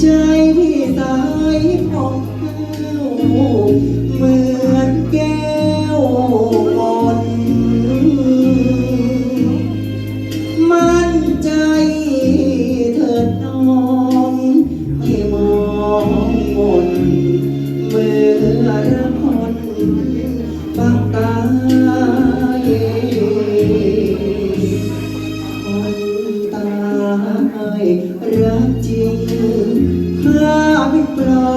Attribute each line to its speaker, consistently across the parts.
Speaker 1: ใจพี่ตา รักจริงข้าไม่ปลอ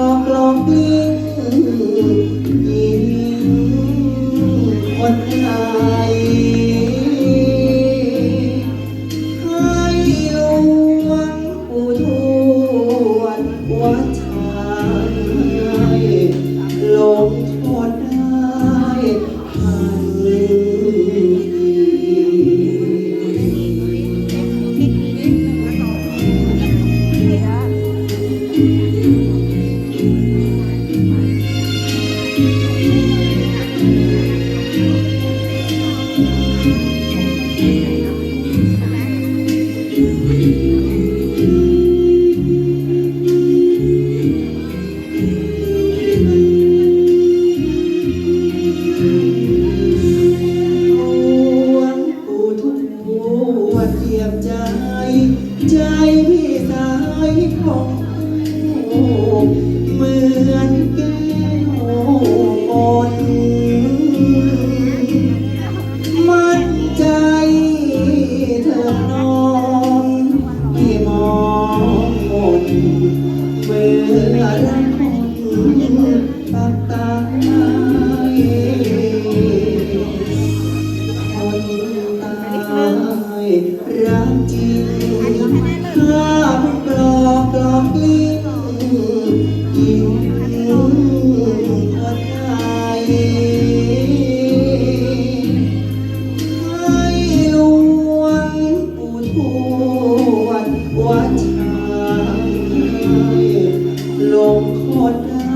Speaker 1: ใจพี่สายของเหมือนแก้วมนมั่ใจเธอน้องที่มองมนเมื่อรักคาตาคนตา รักจริงถ้าไม่ปลอกลอกลิ้นกินผัดไทยให้ลวนปูทวดวัดชายลงโคตรได้